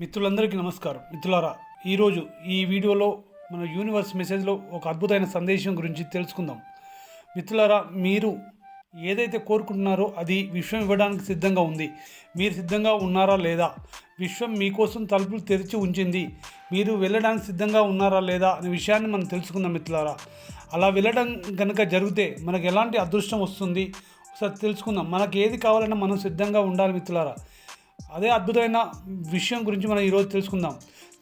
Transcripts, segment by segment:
మిత్రులందరికీ నమస్కారం. మిత్రులారా ఈరోజు ఈ వీడియోలో మన యూనివర్స్ మెసేజ్లో ఒక అద్భుతమైన సందేశం గురించి తెలుసుకుందాం. మిత్రులారా మీరు ఏదైతే కోరుకుంటున్నారో అది విశ్వం ఇవ్వడానికి సిద్ధంగా ఉంది. మీరు సిద్ధంగా ఉన్నారా లేదా? విశ్వం మీకోసం తలుపులు తెరిచి ఉంచింది. మీరు వెళ్ళడానికి సిద్ధంగా ఉన్నారా లేదా అనే విషయాన్ని మనం తెలుసుకుందాం మిత్రులారా. అలా వెళ్ళడం కనుక జరిగితే మనకు ఎలాంటి అదృష్టం వస్తుంది? ఒకసారి తెలుసుకుందాం. మనకి ఏది కావాలన్నా మనం సిద్ధంగా ఉండాలి మిత్రులారా. అదే అద్భుతమైన విషయం గురించి మనం ఈరోజు తెలుసుకుందాం.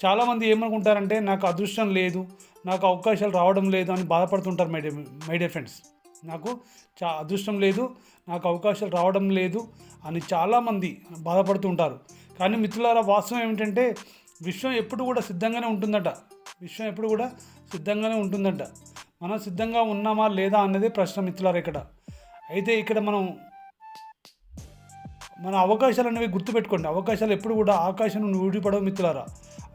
చాలామంది ఏమనుకుంటారంటే నాకు అదృష్టం లేదు నాకు అవకాశాలు రావడం లేదు అని బాధపడుతుంటారు my day my dear friends. నాకు చా అదృష్టం లేదు నాకు అవకాశాలు రావడం లేదు అని చాలామంది బాధపడుతుంటారు. కానీ మిత్రులారా వాస్తవం ఏమిటంటే విశ్వం ఎప్పుడు కూడా సిద్ధంగానే ఉంటుందట. విశ్వం ఎప్పుడు కూడా సిద్ధంగానే ఉంటుందట. మనం సిద్ధంగా ఉన్నామా లేదా అన్నదే ప్రశ్న మిత్రులారా ఇక్కడ. అయితే ఇక్కడ మనం మన అవకాశాలు అనేవి గుర్తుపెట్టుకోండి. అవకాశాలు ఎప్పుడు కూడా ఆకాశం నుండి ఊడిపడవు మిత్రులారా.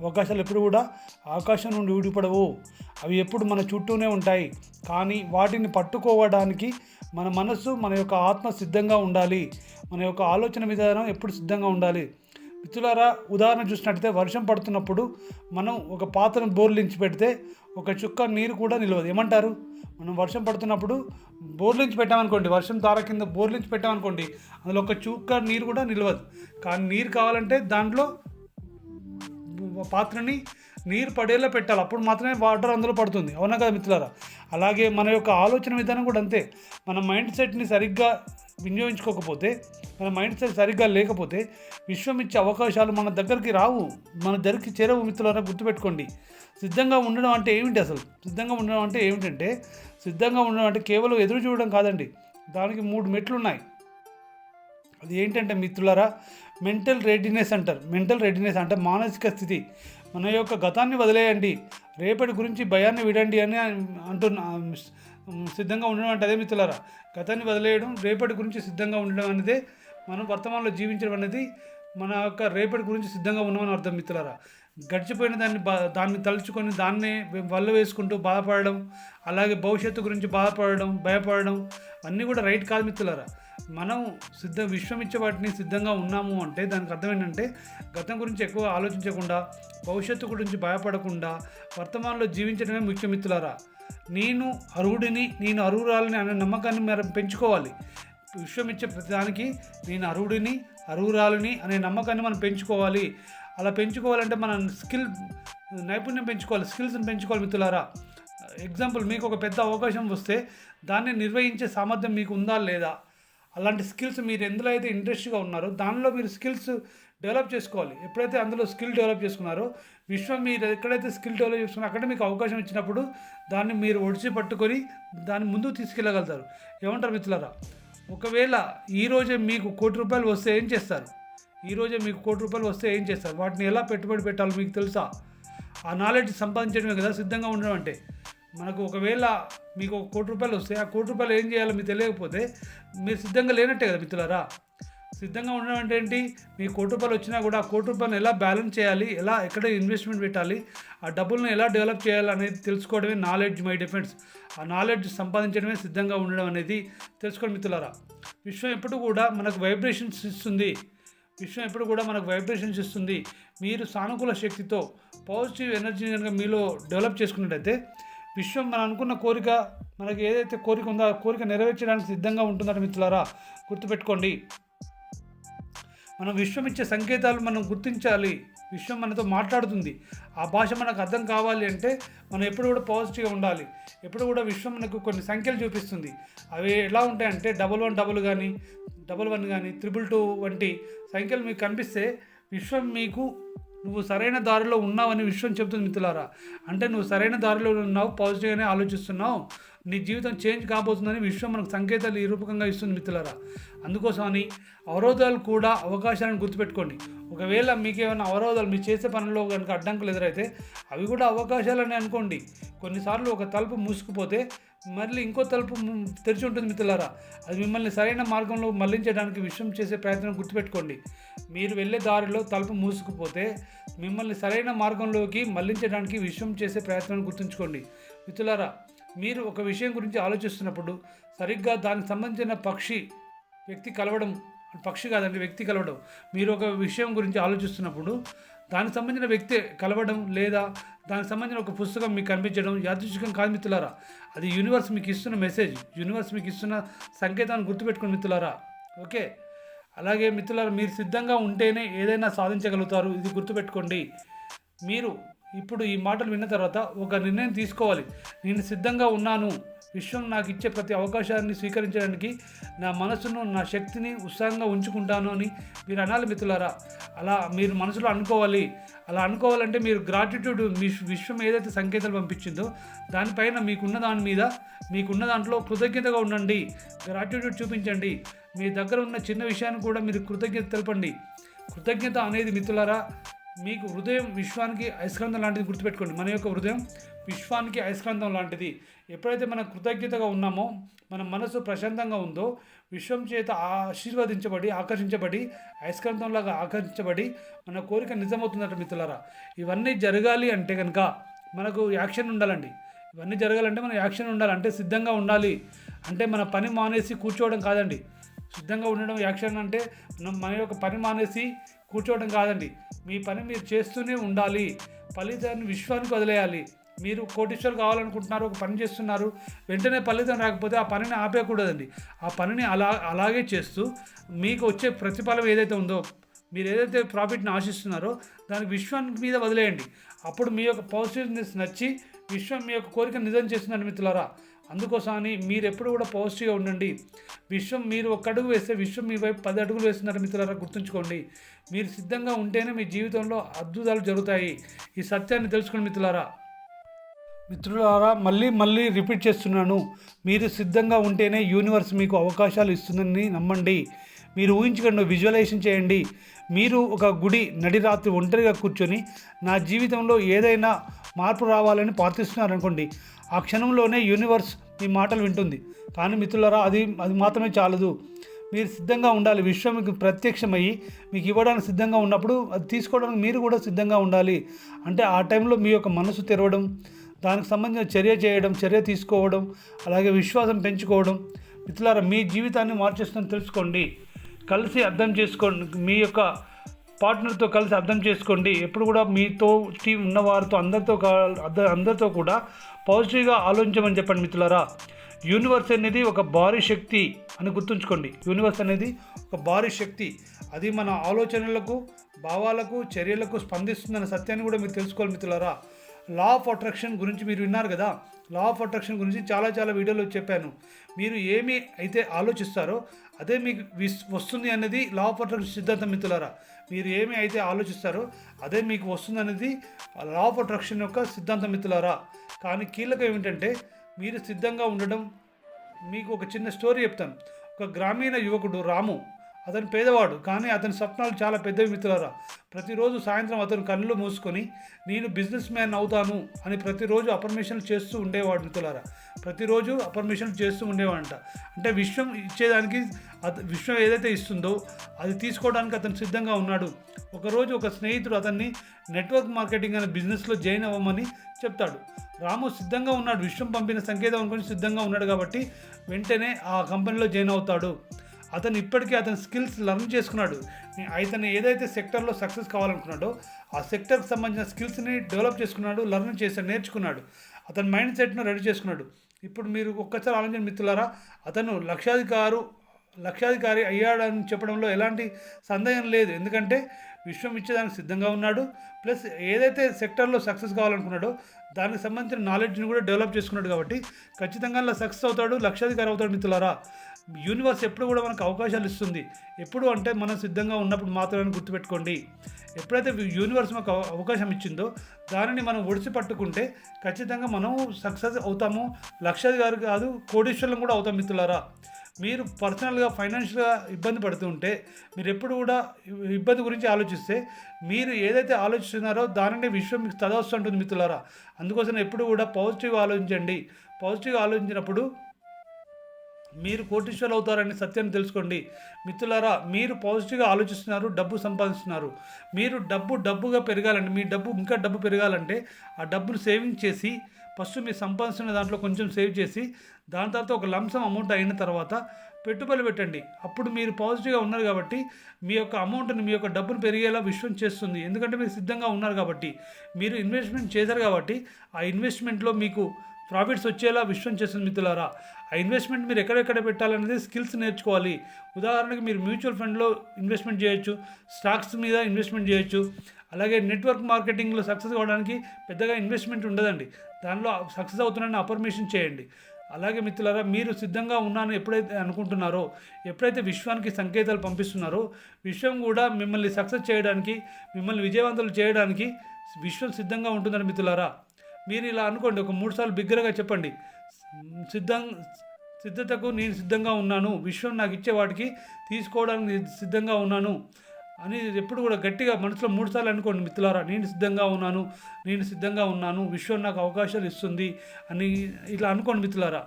అవకాశాలు ఎప్పుడు కూడా ఆకాశం నుండి ఊడిపడవు. అవి ఎప్పుడు మన చుట్టూనే ఉంటాయి. కానీ వాటిని పట్టుకోవడానికి మన మనస్సు మన యొక్క ఆత్మ సిద్ధంగా ఉండాలి. మన యొక్క ఆలోచన విధానం ఎప్పుడు సిద్ధంగా ఉండాలి. మిత్రులారా ఉదాహరణ చూసినట్టయితే వర్షం పడుతున్నప్పుడు మనం ఒక పాత్రను బోర్లించి పెడితే ఒక చుక్క నీరు కూడా నిలవదు. ఏమంటారు? మనం వర్షం పడుతున్నప్పుడు బోర్లించి పెట్టామనుకోండి వర్షం తార కింద బోర్లించి పెట్టామనుకోండి అందులో ఒక చుక్క నీరు కూడా నిలవదు. కానీ నీరు కావాలంటే దాంట్లో పాత్రని నీరు పడేలా పెట్టాలి. అప్పుడు మాత్రమే వాటర్ అందులో పడుతుంది. అవునా కదా మిత్రులారా? అలాగే మన యొక్క ఆలోచన విధానం కూడా అంతే. మన మైండ్ సెట్ని సరిగ్గా వినియోగించుకోకపోతే మన మైండ్ సెట్ సరిగ్గా లేకపోతే విశ్వం ఇచ్చే అవకాశాలు మన దగ్గరికి రావు. మన దగ్గరికి చేరవు మిత్రులారా గుర్తుపెట్టుకోండి. సిద్ధంగా ఉండడం అంటే ఏమిటి అసలు? సిద్ధంగా ఉండడం అంటే ఏమిటంటే సిద్ధంగా ఉండడం అంటే కేవలం ఎదురు చూడడం కాదండి. దానికి మూడు మెట్లు ఉన్నాయి అది ఏంటంటే మిత్రులారా మెంటల్ రెడీనెస్ అంటారు. మెంటల్ రెడీనెస్ అంటే మానసిక స్థితి. మన యొక్క గతాన్ని వదిలేయండి. రేపటి గురించి భయాన్ని విడండి అని అంటున్నా సిద్ధంగా ఉండడం అంటే అదే మిత్రులారా? గతాన్ని వదిలేయడం రేపటి గురించి సిద్ధంగా ఉండడం అనేది మనం వర్తమానంలో జీవించడం అనేది మన యొక్క రేపటి గురించి సిద్ధంగా ఉన్నామని అర్థం మిత్రులారా? గడిచిపోయిన దాన్ని బా దాన్ని తలుచుకొని దాన్నే వల్ల వేసుకుంటూ బాధపడడం అలాగే భవిష్యత్తు గురించి బాధపడడం భయపడడం అన్నీ కూడా రైట్ కాదు మిత్రులారా. మనం సిద్ధ విశ్వం ఇచ్చే వాటిని సిద్ధంగా ఉన్నాము అంటే దానికి అర్థం ఏంటంటే గతం గురించి ఎక్కువ ఆలోచించకుండా భవిష్యత్తు గురించి భయపడకుండా వర్తమానంలో జీవించడమే ముఖ్య మిత్రులారా. నేను అర్హుడిని నేను అర్హురాలని అనే నమ్మకాన్ని మనం పెంచుకోవాలి. విశ్వం ఇచ్చే ప్రతిదానికి నేను అర్హుడిని అర్హురాలని అనే నమ్మకాన్ని మనం పెంచుకోవాలి. అలా పెంచుకోవాలంటే మనం స్కిల్ నైపుణ్యం పెంచుకోవాలి స్కిల్స్ని పెంచుకోవాలి మిత్రులారా. ఎగ్జాంపుల్ మీకు ఒక పెద్ద అవకాశం వస్తే దాన్ని నిర్వహించే సామర్థ్యం మీకు ఉందా లేదా? అలాంటి స్కిల్స్ మీరు ఎందులో అయితే ఇంట్రెస్ట్గా ఉన్నారో దానిలో మీరు స్కిల్స్ డెవలప్ చేసుకోవాలి. ఎప్పుడైతే అందులో స్కిల్ డెవలప్ చేసుకున్నారో విశ్వం మీరు ఎక్కడైతే స్కిల్ డెవలప్ చేసుకున్నారో అక్కడ మీకు అవకాశం ఇచ్చినప్పుడు దాన్ని మీరు ఒడిచి పట్టుకొని దాన్ని ముందుకు తీసుకెళ్ళగలుగుతారు. ఏమంటారు మిత్రులారా? ఒకవేళ ఈరోజే మీకు కోటి రూపాయలు వస్తే ఏం చేస్తారు? ఈరోజే మీకు కోటి రూపాయలు వస్తే ఏం చేస్తారు? వాటిని ఎలా పెట్టుబడి పెట్టాలో మీకు తెలుసా? ఆ నాలెడ్జ్ సంపాదించడమే కదా సిద్ధంగా ఉండడం అంటే. మనకు ఒకవేళ మీకు ఒక కోటి రూపాయలు వస్తే ఆ కోటి రూపాయలు ఏం చేయాలో మీకు తెలియకపోతే మీరు సిద్ధంగా లేనట్టే కదా మిత్రులారా? సిద్ధంగా ఉండడం అంటే ఏంటి? మీ కోటి రూపాయలు వచ్చినా కూడా ఆ కోటి రూపాయలు ఎలా బ్యాలెన్స్ చేయాలి? ఎలా ఎక్కడ ఇన్వెస్ట్మెంట్ పెట్టాలి? ఆ డబ్బులను ఎలా డెవలప్ చేయాలి అనేది తెలుసుకోవడమే నాలెడ్జ్ మై డిఫెన్స్ ఆ నాలెడ్జ్ సంపాదించడమే సిద్ధంగా ఉండడం అనేది తెలుసుకోండి మిత్రులారా. విశ్వం ఎప్పుడు కూడా మనకు వైబ్రేషన్స్ ఇస్తుంది. విశ్వం ఎప్పుడు కూడా మనకు వైబ్రేషన్స్ ఇస్తుంది. మీరు సానుకూల శక్తితో పాజిటివ్ ఎనర్జీని కనుక మీలో డెవలప్ చేసుకున్నట్టయితే విశ్వం మనం అనుకున్న కోరిక మనకి ఏదైతే కోరిక ఉందో ఆ కోరిక నెరవేర్చడానికి సిద్ధంగా ఉంటుందని మిత్రులారా. గుర్తుపెట్టుకోండి. మనం విశ్వం ఇచ్చే సంకేతాలు మనం గుర్తించాలి. విశ్వం మనతో మాట్లాడుతుంది. ఆ భాష మనకు అర్థం కావాలి అంటే మనం ఎప్పుడు కూడా పాజిటివ్గా ఉండాలి. ఎప్పుడు కూడా విశ్వం మనకు కొన్ని సంఖ్యలు చూపిస్తుంది. అవి ఎలా ఉంటాయంటే డబల్ వన్ డబల్ కానీ డబల్ వన్ కానీ త్రిబుల్ టూ వంటి సంఖ్యలు మీకు కనిపిస్తే విశ్వం మీకు నువ్వు సరైన దారిలో ఉన్నావని విశ్వం చెబుతుంది మిత్రులారా. అంటే నువ్వు సరైన దారిలో ఉన్నావు పాజిటివ్గానే ఆలోచిస్తున్నావు. నీ జీవితం చేంజ్ కాబోతుందని విశ్వం మనకు సంకేతాలు ఈ రూపకంగా ఇస్తుంది మిత్రులారా. అందుకోసమని అవరోధాలు కూడా అవకాశాలను గుర్తుపెట్టుకోండి. ఒకవేళ మీకు ఏమైనా అవరోధాలు మీరు చేసే పనుల్లో కనుక అడ్డంకులు ఎదురైతే అవి కూడా అవకాశాలని అనుకోండి. కొన్నిసార్లు ఒక తలుపు మూసుకుపోతే మళ్ళీ ఇంకో తలుపు తెరిచి ఉంటుంది మిత్రులారా. అది మిమ్మల్ని సరైన మార్గంలో మళ్ళించడానికి విశ్వం చేసే ప్రయత్నం గుర్తుపెట్టుకోండి. మీరు వెళ్ళే దారిలో తలుపు మూసుకుపోతే మిమ్మల్ని సరైన మార్గంలోకి మళ్ళించడానికి విశ్వం చేసే ప్రయత్నం గుర్తుంచుకోండి. మిత్రులారా మీరు ఒక విషయం గురించి ఆలోచిస్తున్నప్పుడు సరిగ్గా దానికి సంబంధించిన పక్షి వ్యక్తి కలవడం పక్షి కాదండి వ్యక్తి కలవడం మీరు ఒక విషయం గురించి ఆలోచిస్తున్నప్పుడు దానికి సంబంధించిన వ్యక్తి కలవడం లేదా దానికి సంబంధించిన ఒక పుస్తకం మీకు కనిపించడం యాదృచ్ఛికం కాదు మిత్రులారా. అది యూనివర్స్ మీకు ఇస్తున్న మెసేజ్ యూనివర్స్ మీకు ఇస్తున్న సంకేతాన్ని గుర్తుపెట్టుకుని మిత్రులారా. ఓకే? అలాగే మిత్రులారా మీరు సిద్ధంగా ఉంటేనే ఏదైనా సాధించగలుగుతారు. ఇది గుర్తుపెట్టుకోండి. మీరు ఇప్పుడు ఈ మాటలు విన్న తర్వాత ఒక నిర్ణయం తీసుకోవాలి. నేను సిద్ధంగా ఉన్నాను. విశ్వం నాకు ఇచ్చే ప్రతి అవకాశాన్ని స్వీకరించడానికి నా మనసును నా శక్తిని ఉత్సాహంగా ఉంచుకుంటాను అని మీరు అనాలి మిత్రులారా. అలా మీరు మనసులో అనుకోవాలి. అలా అనుకోవాలంటే మీరు గ్రాటిట్యూడ్ మీ విశ్వం ఏదైతే సంకేతాలు పంపించిందో దానిపైన మీకున్న దాని మీద మీకున్న దాంట్లో కృతజ్ఞతగా ఉండండి. గ్రాటిట్యూడ్ చూపించండి. మీ దగ్గర ఉన్న చిన్న విషయాన్ని కూడా మీరు కృతజ్ఞత తెలపండి. కృతజ్ఞత అనేది మిత్రులారా మీకు హృదయం విశ్వానికి అయస్కాంతం లాంటిది గుర్తుపెట్టుకోండి. మన యొక్క హృదయం విశ్వానికి అయస్కాంతం లాంటిది. ఎప్పుడైతే మనం కృతజ్ఞతగా ఉన్నామో మన మనసు ప్రశాంతంగా ఉందో విశ్వం చేత ఆశీర్వదించబడి ఆకర్షించబడి అయస్కాంతంలాగా ఆకర్షించబడి మన కోరిక నిజమవుతుందట మిత్రులారా. ఇవన్నీ జరగాలి అంటే కనుక మనకు యాక్షన్ ఉండాలండి. ఇవన్నీ జరగాలంటే మనం యాక్షన్ ఉండాలి. అంటే సిద్ధంగా ఉండాలి. అంటే మన పని మానేసి కూర్చోవడం కాదండి. సిద్ధంగా ఉండడం యాక్షన్ అంటే మనం మన యొక్క పని మానేసి కూర్చోవడం కాదండి. మీ పని మీరు చేస్తూనే ఉండాలి. ఫలితాన్ని విశ్వానికి వదిలేయాలి. మీరు కోటీశ్వరు కావాలనుకుంటున్నారు ఒక పని చేస్తున్నారు వెంటనే ఫలితం రాకపోతే ఆ పనిని ఆపేయకూడదండి. ఆ పనిని అలా అలాగే చేస్తూ మీకు వచ్చే ప్రతిఫలం ఏదైతే ఉందో మీరు ఏదైతే ప్రాఫిట్ని ఆశిస్తున్నారో దానికి విశ్వానికి మీద వదిలేయండి. అప్పుడు మీ యొక్క పాజిటివ్నెస్ నచ్చి విశ్వం మీ యొక్క కోరిక నిజం చేస్తుందండి మిత్రులారా. అందుకోసమని మీరు ఎప్పుడు కూడా పాజిటివ్గా ఉండండి. విశ్వం మీరు ఒక అడుగు వేస్తే విశ్వం మీ వైపు పది అడుగులు వేస్తున్నారు మిత్రులారా గుర్తుంచుకోండి. మీరు సిద్ధంగా ఉంటేనే మీ జీవితంలో అద్భుతాలు జరుగుతాయి. ఈ సత్యాన్ని తెలుసుకోండి మిత్రులారా. మిత్రులారా మళ్ళీ మళ్ళీ రిపీట్ చేస్తున్నాను. మీరు సిద్ధంగా ఉంటేనే యూనివర్స్ మీకు అవకాశాలు ఇస్తుందని నమ్మండి. మీరు ఊహించకండి విజువలైజేషన్ చేయండి. మీరు ఒక గుడి నడి రాత్రి ఒంటరిగా కూర్చొని నా జీవితంలో ఏదైనా మార్పు రావాలని ప్రార్థిస్తున్నారనుకోండి ఆ క్షణంలోనే యూనివర్స్ మీ మాటలు వింటుంది. కానీ మిత్రులారా అది అది మాత్రమే చాలదు. మీరు సిద్ధంగా ఉండాలి. విశ్వం మీకు ప్రత్యక్షమయ్యి మీకు ఇవ్వడానికి సిద్ధంగా ఉన్నప్పుడు అది తీసుకోవడానికి మీరు కూడా సిద్ధంగా ఉండాలి. అంటే ఆ టైంలో మీ యొక్క మనసు తెరవడం దానికి సంబంధించిన చర్య చేయడం చర్య తీసుకోవడం అలాగే విశ్వాసం పెంచుకోవడం. మిత్రులారా మీ జీవితాన్ని మార్చేస్తుందని తెలుసుకోండి. కలిసి అర్థం చేసుకోండి. మీ యొక్క పార్ట్నర్తో కలిసి అర్థం చేసుకోండి. ఎప్పుడు కూడా మీతో టీం ఉన్నవారితో అందరితో అందరితో కూడా పాజిటివ్గా ఆలోచించమని చెప్పండి మిత్రులారా. యూనివర్స్ అనేది ఒక భారీ శక్తి అని గుర్తుంచుకోండి. యూనివర్స్ అనేది ఒక భారీ శక్తి. అది మన ఆలోచనలకు భావాలకు చర్యలకు స్పందిస్తుందన్న సత్యాన్ని కూడా మీరు తెలుసుకోవాలి మిత్రులారా. లా ఆఫ్ అట్రాక్షన్ గురించి మీరు విన్నారు కదా? లా ఆఫ్ అట్రాక్షన్ గురించి చాలా చాలా వీడియోలో చెప్పాను. మీరు ఏమి అయితే ఆలోచిస్తారో అదే మీకు విస్ వస్తుంది అనేది లా ఆఫ్ అట్రాక్షన్ సిద్ధాంతం మిత్రులారా. మీరు ఏమి అయితే ఆలోచిస్తారో అదే మీకు వస్తుంది అనేది లా ఆఫ్ అట్రాక్షన్ యొక్క సిద్ధాంతం మిత్రులారా. కానీ కీలకం ఏమిటంటే మీరు సిద్ధంగా ఉండడం మీకు ఒక చిన్న స్టోరీ చెప్తాను. ఒక గ్రామీణ యువకుడు రాము అతను పేదవాడు కానీ అతని స్వప్నాలు చాలా పెద్దవి మిత్రులారా. ప్రతిరోజు సాయంత్రం అతను కళ్ళు మూసుకొని నేను బిజినెస్ మ్యాన్ అవుతాను అని ప్రతిరోజు అపర్మేషన్లు చేస్తూ ఉండేవాడు మిత్రులారా. ప్రతిరోజు అపర్మేషన్లు చేస్తూ ఉండేవాడంట. అంటే విశ్వం ఇచ్చేదానికి విశ్వం ఏదైతే ఇస్తుందో అది తీసుకోవడానికి అతను సిద్ధంగా ఉన్నాడు. ఒకరోజు ఒక స్నేహితుడు అతన్ని నెట్వర్క్ మార్కెటింగ్ అనే బిజినెస్లో జాయిన్ అవ్వమని చెప్తాడు. రాము సిద్ధంగా ఉన్నాడు విశ్వం పంపిన సంకేతం అనుకుని సిద్ధంగా ఉన్నాడు కాబట్టి వెంటనే ఆ కంపెనీలో జాయిన్ అవుతాడు. అతను ఇప్పటికీ అతని స్కిల్స్ లర్న్ చేసుకున్నాడు. అతను ఏదైతే సెక్టర్లో సక్సెస్ కావాలనుకున్నాడో ఆ సెక్టర్కి సంబంధించిన స్కిల్స్ని డెవలప్ చేసుకున్నాడు లర్న్ చేశాడు నేర్చుకున్నాడు. అతని మైండ్ సెట్ను రెడీ చేసుకున్నాడు. ఇప్పుడు మీరు ఒక్కసారి ఆలోచన మిత్రులారా అతను లక్షాధికారు లక్షాధికారి అయ్యాడని చెప్పడంలో ఎలాంటి సందేహం లేదు. ఎందుకంటే విశ్వం ఇచ్చేదానికి సిద్ధంగా ఉన్నాడు. ప్లస్ ఏదైతే సెక్టర్లో సక్సెస్ కావాలనుకున్నాడో దానికి సంబంధించిన నాలెడ్జ్ని కూడా డెవలప్ చేసుకున్నాడు కాబట్టి ఖచ్చితంగా సక్సెస్ అవుతాడు లక్షాధికారి అవుతాడు మిత్రులారా. యూనివర్స్ ఎప్పుడు కూడా మనకు అవకాశాలు ఇస్తుంది. ఎప్పుడు అంటే మనం సిద్ధంగా ఉన్నప్పుడు మాత్రమే గుర్తుపెట్టుకోండి. ఎప్పుడైతే యూనివర్స్ మాకు అవకాశం ఇచ్చిందో దానిని మనం ఒడిసి పట్టుకుంటే ఖచ్చితంగా మనం సక్సెస్ అవుతాము. లక్షాధికారి కాదు కోటీశ్వరులం కూడా అవుతాం మిత్రులారా. మీరు పర్సనల్గా ఫైనాన్షియల్గా ఇబ్బంది పడుతుంటే ఉంటే మీరు ఎప్పుడు కూడా ఇబ్బంది గురించి ఆలోచిస్తే మీరు ఏదైతే ఆలోచిస్తున్నారో దానిని విశ్వం మీకు చదవస్తుంటుంది మిత్రులారా. అందుకోసం ఎప్పుడు కూడా పాజిటివ్ ఆలోచించండి. పాజిటివ్గా ఆలోచించినప్పుడు మీరు కోటీశ్వరులు అవుతారని సత్యాన్ని తెలుసుకోండి. మిత్రులారా మీరు పాజిటివ్గా ఆలోచిస్తున్నారు డబ్బు సంపాదిస్తున్నారు. మీరు డబ్బు డబ్బుగా పెరగాలండి మీ డబ్బు ఇంకా డబ్బు పెరగాలంటే ఆ డబ్బును సేవింగ్ చేసి ఫస్ట్ మీరు సంపాదిస్తున్న దాంట్లో కొంచెం సేవ్ చేసి దాని తర్వాత ఒక లంసం అమౌంట్ అయిన తర్వాత పెట్టుబడులు పెట్టండి. అప్పుడు మీరు పాజిటివ్గా ఉన్నారు కాబట్టి మీ యొక్క అమౌంట్ని మీ యొక్క డబ్బును పెరిగేలా విశ్వం చేస్తుంది. ఎందుకంటే మీరు సిద్ధంగా ఉన్నారు కాబట్టి మీరు ఇన్వెస్ట్మెంట్ చేశారు కాబట్టి ఆ ఇన్వెస్ట్మెంట్లో మీకు ప్రాఫిట్స్ వచ్చేలా విశ్వం చేస్తుంది మిత్రులారా. ఆ ఇన్వెస్ట్మెంట్ మీరు ఎక్కడెక్కడ పెట్టాలనేది స్కిల్స్ నేర్చుకోవాలి. ఉదాహరణకి మీరు మ్యూచువల్ ఫండ్లో ఇన్వెస్ట్మెంట్ చేయొచ్చు స్టాక్స్ మీద ఇన్వెస్ట్మెంట్ చేయొచ్చు. అలాగే నెట్వర్క్ మార్కెటింగ్లో సక్సెస్ అవ్వడానికి పెద్దగా ఇన్వెస్ట్మెంట్ ఉండదండి. దానిలో సక్సెస్ అవుతున్నారని అపర్మేషన్ చేయండి. అలాగే మిత్రులారా మీరు సిద్ధంగా ఉన్నాను ఎప్పుడైతే అనుకుంటున్నారో ఎప్పుడైతే విశ్వానికి సంకేతాలు పంపిస్తున్నారో విశ్వం కూడా మిమ్మల్ని సక్సెస్ చేయడానికి మిమ్మల్ని విజయవంతులు చేయడానికి విశ్వం సిద్ధంగా ఉంటుందని మిత్రులారా. మీరు ఇలా అనుకోండి ఒక మూడు సార్లు బిగ్గరగా చెప్పండి. సిద్ధం సిద్ధతకు నేను సిద్ధంగా ఉన్నాను. విశ్వం నాకు ఇచ్చే వాటికి తీసుకోవడానికి సిద్ధంగా ఉన్నాను. అని ఎప్పుడు కూడా గట్టిగా మనసులో మూడు సార్లు అనుకోండి మిత్రులారా. నేను సిద్ధంగా ఉన్నాను నేను సిద్ధంగా ఉన్నాను విశ్వం నాకు అవకాశాలు ఇస్తుంది అని ఇట్లా అనుకోండి మిత్రులారా.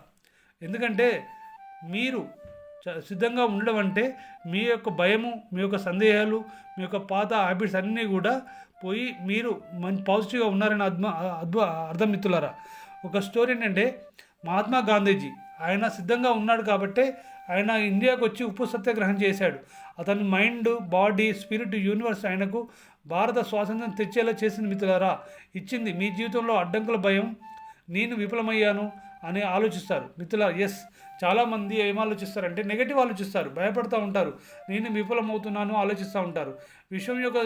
ఎందుకంటే మీరు సిద్ధంగా ఉండడం అంటే మీ యొక్క భయము మీ యొక్క సందేహాలు మీ యొక్క పాత హ్యాబిట్స్ అన్నీ కూడా పోయి మీరు మంచి పాజిటివ్గా ఉన్నారని అద్మ అద్భు అర్థం మిత్రులారా ఒక స్టోరీ ఏంటంటే మహాత్మా గాంధీజీ ఆయన సిద్ధంగా ఉన్నాడు కాబట్టే ఆయన ఇండియాకు వచ్చి ఉప్పు సత్యాగ్రహం చేశాడు. అతని మైండ్ బాడీ స్పిరిట్ యూనివర్స్ ఆయనకు భారత స్వాతంత్రం తెచ్చేలా చేసింది మిత్రులారా. ఇచ్చింది మీ జీవితంలో అడ్డంకుల భయం నేను విఫలమయ్యాను అని ఆలోచిస్తారు. మిత్రుల ఎస్ చాలామంది ఏం ఆలోచిస్తారంటే నెగటివ్ ఆలోచిస్తారు. భయపడుతూ ఉంటారు. నేను విఫలమవుతున్నాను ఆలోచిస్తూ ఉంటారు. విశ్వం యొక్క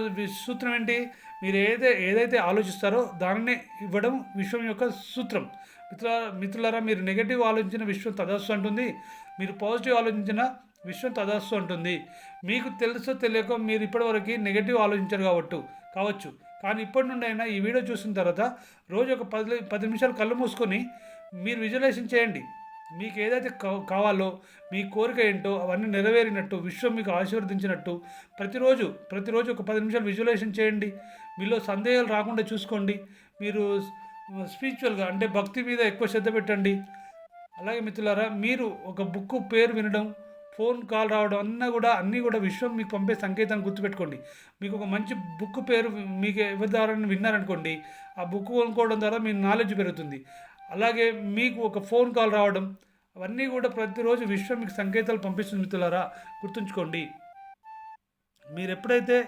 సూత్రం ఏంటి? మీరు ఏదైతే ఏదైతే ఆలోచిస్తారో దానినే ఇవ్వడం విశ్వం యొక్క సూత్రం. మిత్రుల మిత్రులారా మీరు నెగటివ్ ఆలోచించిన విశ్వం తదస్సు అంటుంది. మీరు పాజిటివ్ ఆలోచించిన విశ్వం తదస్సు అంటుంది. మీకు తెలుసో తెలియక మీరు ఇప్పటివరకు నెగటివ్ ఆలోచించారు కాబట్టి కావచ్చు. కానీ ఇప్పటి నుండి అయినా ఈ వీడియో చూసిన తర్వాత రోజు ఒక పది పది నిమిషాలు కళ్ళు మూసుకొని మీరు విజువలైజేషన్ చేయండి. మీకు ఏదైతే కావాలో మీ కోరిక ఏంటో అవన్నీ నెరవేరినట్టు విశ్వం మీకు ఆశీర్వదించినట్టు ప్రతిరోజు ప్రతిరోజు ఒక పది నిమిషాలు విజువలైజేషన్ చేయండి. మీలో సందేహాలు రాకుండా చూసుకోండి. మీరు స్పిరిచువల్గా అంటే భక్తి మీద ఎక్కువ శ్రద్ధ పెట్టండి. అలాగే మిత్రులారా మీరు ఒక బుక్ పేరు వినడం ఫోన్ కాల్ రావడం అన్నా కూడా అన్నీ కూడా విశ్వం మీకు పంపే సంకేతాన్ని గుర్తుపెట్టుకోండి. మీకు ఒక మంచి బుక్ పేరు మీకు ఎవరి ద్వారా విన్నారనుకోండి ఆ బుక్ కొనుక్కోవడం ద్వారా మీ నాలెడ్జ్ పెరుగుతుంది. అలాగే మీకు ఒక ఫోన్ కాల్ రావడం అవన్నీ కూడా ప్రతిరోజు విశ్వం మీకు సంకేతాలు పంపిస్తుంది మిత్రులారా. గుర్తుంచుకోండి. మీరు ఎప్పుడైతే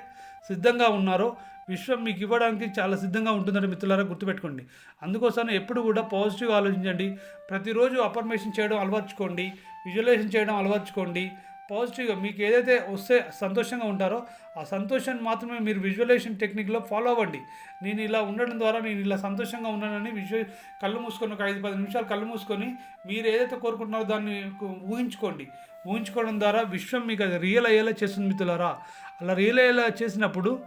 సిద్ధంగా ఉన్నారో విశ్వం మీకు ఇవ్వడానికి చాలా సిద్ధంగా ఉంటుందని మిత్రులారా గుర్తుపెట్టుకోండి. అందుకోసం ఎప్పుడు కూడా పాజిటివ్ ఆలోచించండి. ప్రతిరోజు అఫర్మేషన్ చేయడం అలవర్చుకోండి. విజువలైజేషన్ చేయడం అలవర్చుకోండి. పాజిటివ్గా మీకు ఏదైతే వస్తే సంతోషంగా ఉంటారో ఆ సంతోషాన్ని మాత్రమే మీరు విజువలైజేషన్ టెక్నిక్లో ఫాలో అవ్వండి. నేను ఇలా ఉండడం ద్వారా నేను ఇలా సంతోషంగా ఉన్నానని విజువ కళ్ళు మూసుకొని ఒక ఐదు పది నిమిషాలు కళ్ళు మూసుకొని మీరు ఏదైతే కోరుకుంటున్నారో దాన్ని ఊహించుకోండి. ఊహించుకోవడం ద్వారా విశ్వం మీకు అది రియల్ అయ్యేలా చేస్తుంది మిత్రులారా. అలా రియల్ అయ్యేలా చేసినప్పుడు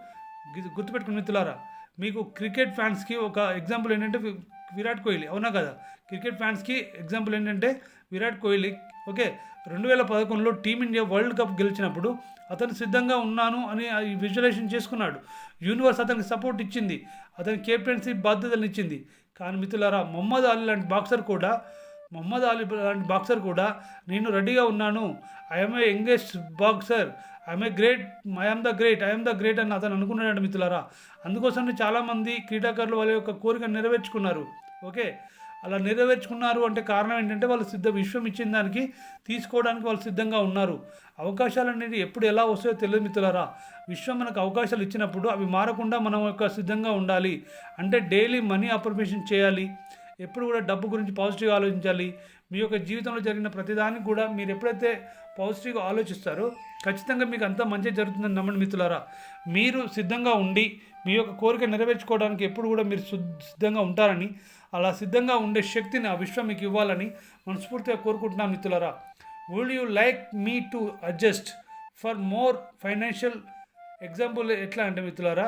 గుర్తుపెట్టుకుని మిత్రులారా. మీకు క్రికెట్ ఫ్యాన్స్కి ఒక ఎగ్జాంపుల్ ఏంటంటే విరాట్ కోహ్లీ. అవునా కదా? క్రికెట్ ఫ్యాన్స్కి ఎగ్జాంపుల్ ఏంటంటే విరాట్ కోహ్లీ. ఓకే? రెండు వేల పదకొండులో టీమిండియా వరల్డ్ కప్ గెలిచినప్పుడు అతను సిద్ధంగా ఉన్నాను అని విజువలైజేషన్ చేసుకున్నాడు. యూనివర్స్ అతనికి సపోర్ట్ ఇచ్చింది. అతని కెప్టెన్సీ బాధ్యతలు ఇచ్చింది. కానీ మిత్రులారా మొహమ్మద్ అలీ లాంటి బాక్సర్ కూడా మొహమ్మద్ అలీ లాంటి బాక్సర్ కూడా నేను రెడీగా ఉన్నాను. I'm a youngest boxer I'm a great I'm the great I'm the great అని అతను అనుకున్నాడు మిత్రులారా. అందుకోసం చాలామంది క్రీడాకారులు వాళ్ళ యొక్క కోరిక నెరవేర్చుకున్నారు. ఓకే? అలా నెరవేర్చుకున్నారు అంటే కారణం ఏంటంటే వాళ్ళు సిద్ధ విశ్వం ఇచ్చిన దానికి తీసుకోవడానికి వాళ్ళు సిద్ధంగా ఉన్నారు. అవకాశాలు అనేది ఎప్పుడు ఎలా వస్తాయో తెలియదు మిత్రులారా. విశ్వం మనకు అవకాశాలు ఇచ్చినప్పుడు అవి మారకుండా మనం యొక్క సిద్ధంగా ఉండాలి. అంటే డైలీ మనీ అప్రమేషన్ చేయాలి. ఎప్పుడు కూడా డబ్బు గురించి పాజిటివ్గా ఆలోచించాలి. మీ యొక్క జీవితంలో జరిగిన ప్రతిదానికి కూడా మీరు ఎప్పుడైతే పాజిటివ్గా ఆలోచిస్తారో ఖచ్చితంగా మీకు అంతా మంచి జరుగుతుందని నమ్మండి మిత్రులారా. మీరు సిద్ధంగా ఉండి మీ యొక్క కోరిక నెరవేర్చుకోవడానికి ఎప్పుడు కూడా మీరు సిద్ధంగా ఉంటారని అలా సిద్ధంగా ఉండే శక్తిని ఆ విశ్వం మీకు ఇవ్వాలని మనస్ఫూర్తిగా కోరుకుంటున్నాను మిత్రులరా. Will you like me to adjust for more financial example ఎట్లా అంటే మిత్రులారా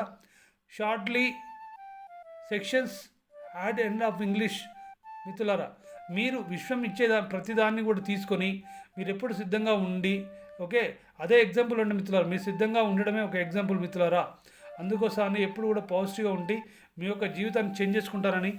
shortly sections add end of English మిత్రులారా మీరు విశ్వం ఇచ్చేదా ప్రతిదాన్ని కూడా తీసుకొని మీరు ఎప్పుడు సిద్ధంగా ఉండి ఓకే? అదే ఎగ్జాంపుల్ అంటే మిత్రులారా మీరు సిద్ధంగా ఉండడమే ఒక ఎగ్జాంపుల్ మిత్రులారా. అందుకోసాన్ని ఎప్పుడు కూడా పాజిటివ్గా ఉండి మీ యొక్క జీవితాన్ని చేంజ్ చేసుకుంటారని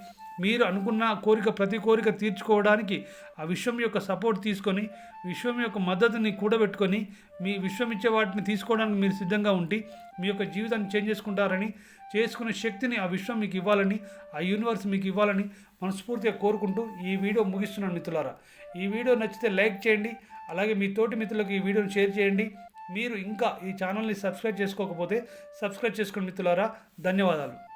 మీరు అనుకున్న కోరిక ప్రతి కోరిక తీర్చుకోవడానికి ఆ విశ్వం యొక్క సపోర్ట్ తీసుకొని విశ్వం యొక్క మద్దతుని కూడబెట్టుకొని మీ విశ్వం ఇచ్చే వాటిని తీసుకోవడానికి మీరు సిద్ధంగా ఉండి మీ యొక్క జీవితాన్ని చేంజ్ చేసుకుంటారని చేసుకునే శక్తిని ఆ విశ్వం మీకు ఇవ్వాలని ఆ యూనివర్స్ మీకు ఇవ్వాలని మనస్ఫూర్తిగా కోరుకుంటూ ఈ వీడియో ముగిస్తున్నాను మిత్రులారా. ఈ వీడియో నచ్చితే లైక్ చేయండి అలాగే మీ తోటి మిత్రులకు ఈ వీడియోని షేర్ చేయండి. మీరు ఇంకా ఈ ఛానల్ని సబ్స్క్రైబ్ చేసుకోకపోతే సబ్స్క్రైబ్ చేసుకోండి మిత్రులారా. ధన్యవాదాలు.